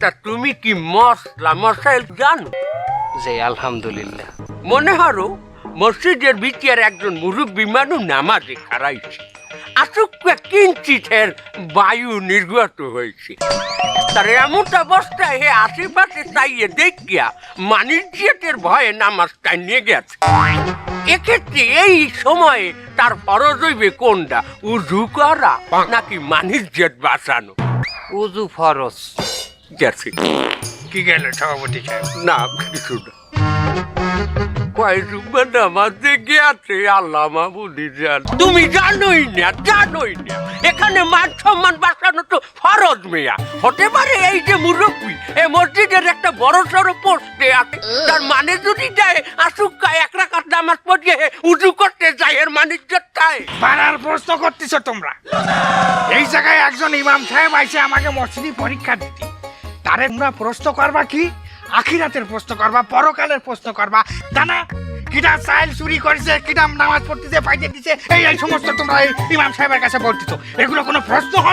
তা তুমি কি মশলা মশাইল জানো? যে আলহামদুলিল্লাহ। মনে হরো মসজিদের ভিতর একজন মুরব্বী মানুষ নামাজে খারাইছে আসুক কিঞ্চিতের বায়ু নির্গত হয়েছে। তার এমন অবস্থায় হে আশেপাশে চাইয়ে দেখিয়া মানিজ্যের ভয়ে নামাজটা নিয়ে গেছে। এক্ষেত্রে এই সময়ে তার ফরজ হইবে কোনটা? উজু করা নাকি মানিজ্যের বাঁচানো? উজু ফরজ। গেছে কি গেল সভাপতি সাহেব না কিছু না। কয় রুম্বা নামাজ আছে আল্লাহ মাহবুদি জান তুমি জানোই না জানোই না। এখানে মান সম্মান বাঁচানো তো ফরজ মেয়া। হতে পারে এই যে মুরব্বী এই মসজিদের একটা বড় সড়ো পোস্টে আছে। তার মানে যদি যায় আসুক গায়ে এক রাখার নামাজ পড়িয়ে উজু করতে যায় এর পাড়ার প্রশ্ন করতেছো তোমরা। এই জায়গায় একজন ইমাম সাহেব আইসে আমাকে মসজিদি পরীক্ষা দিতে। তারে তোমরা প্রশ্ন করবা কি? আখিরাতের প্রশ্ন করবা, পরকালের প্রশ্ন করবা। জানা কিটা সাইল চুরি করেছে কিটা নামাজ পড়তেছে ফাইতে দিছে, এই এই সমস্ত তোমরা ইমাম সাহেবের কাছে বলতেছো। এগুলো কোনো প্রশ্ন হলো?